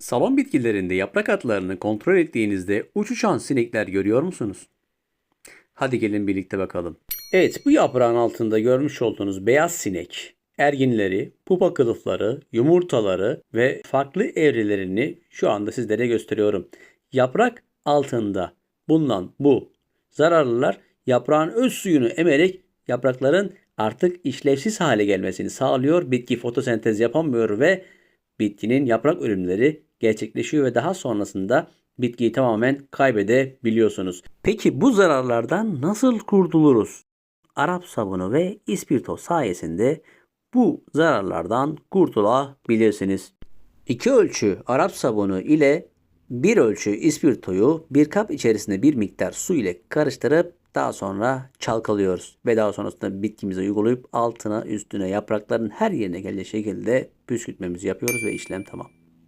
Salon bitkilerinde yaprak atlarını kontrol ettiğinizde uçuşan sinekler görüyor musunuz? Hadi gelin birlikte bakalım. Evet bu yaprağın altında görmüş olduğunuz beyaz sinek erginleri, pupa kılıfları, yumurtaları ve farklı evrelerini şu anda sizlere gösteriyorum. Yaprak altında bulunan bu zararlılar yaprağın öz suyunu emerek yaprakların artık işlevsiz hale gelmesini sağlıyor. Bitki fotosentez yapamıyor ve bitkinin yaprak ölümleri gerçekleşiyor ve daha sonrasında bitkiyi tamamen kaybedebiliyorsunuz. Peki bu zararlardan nasıl kurtuluruz? Arap sabunu ve ispirto sayesinde bu zararlardan kurtulabilirsiniz. İki ölçü Arap sabunu ile bir ölçü ispirtoyu bir kap içerisinde bir miktar su ile karıştırıp daha sonra çalkalıyoruz. Ve daha sonrasında bitkimize uygulayıp altına üstüne yaprakların her yerine gelecek şekilde püskürtmemizi yapıyoruz ve işlem tamam.